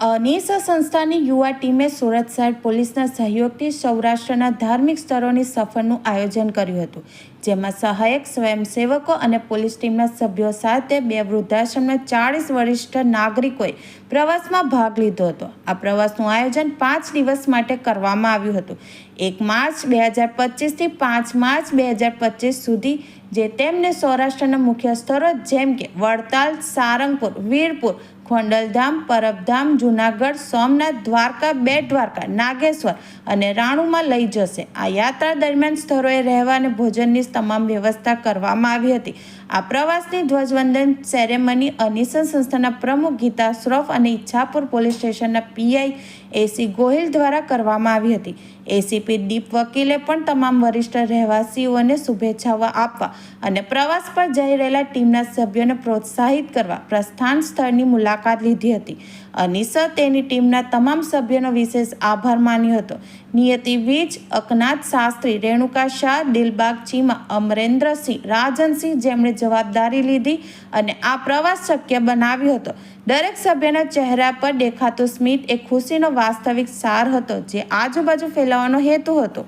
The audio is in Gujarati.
અનીસ સંસ્થાની યુવા ટીમે સુરત શહેર પોલીસના સહયોગથી સૌરાષ્ટ્રના ધાર્મિક સ્થળોની સફરનું આયોજન કર્યું હતું, જેમાં સહાયક સ્વયંસેવકો અને પોલીસ ટીમના સભ્યો સાથે બે વૃદ્ધાશ્રમના ચાળીસ વરિષ્ઠ નાગરિકોએ પ્રવાસમાં ભાગ લીધો હતો. આ પ્રવાસનું આયોજન પાંચ દિવસ માટે કરવામાં આવ્યું હતું. એક માર્ચ બે હજાર પચીસથી પાંચ માર્ચ બે હજાર પચીસ સુધી જે તેમને સૌરાષ્ટ્રના મુખ્ય સ્થળો જેમ કે વડતાલ, સારંગપુર, વીરપુર, ખોંડલધામ, પરબધામ, જુનાગઢ, સોમનાથ, દ્વારકા બેટ દ્વારકા, નાગેશ્વર અને રાણુમાં લઈ જશે. આ યાત્રા દરમિયાન સ્થળોએ રહેવા અને ભોજનની તમામ વ્યવસ્થા કરવામાં આવી હતી. આ પ્રવાસની ધ્વજવંદન સેરેમની અનિસન સંસ્થાના પ્રમુખ ગીતા શ્રોફ અને ઈચ્છાપુર પોલીસ સ્ટેશનના પીઆઈ એસી ગોહિલ દ્વારા કરવામાં આવી હતી. એસીપી દીપ વકીલે પણ તમામ વરિષ્ઠ રહેવાસીઓને શુભેચ્છાઓ આપવા અને પ્રવાસ પર જઈ રહેલા ટીમના સભ્યોને પ્રોત્સાહિત કરવા પ્રસ્થાન સ્થળની મુલાકાત લીધી હતી. અનીસા તેની ટીમના તમામ સભ્યોનો વિશેષ આભાર માન્યો હતો. નિયતિ વીજ, અકનાથ શાસ્ત્રી, રેણુકા શાહ, દિલબાગ ચીમા, અમરેન્દ્રસિંહ, રાજનસિંહ જેમણે જવાબદારી લીધી અને આ પ્રવાસ શક્ય બનાવ્યો હતો. દરેક સભ્યના ચહેરા પર દેખાતો સ્મિત એ ખુશીનો વાસ્તવિક સાર હતો જે આજુબાજુ ફેલાવવાનો હેતુ હતો.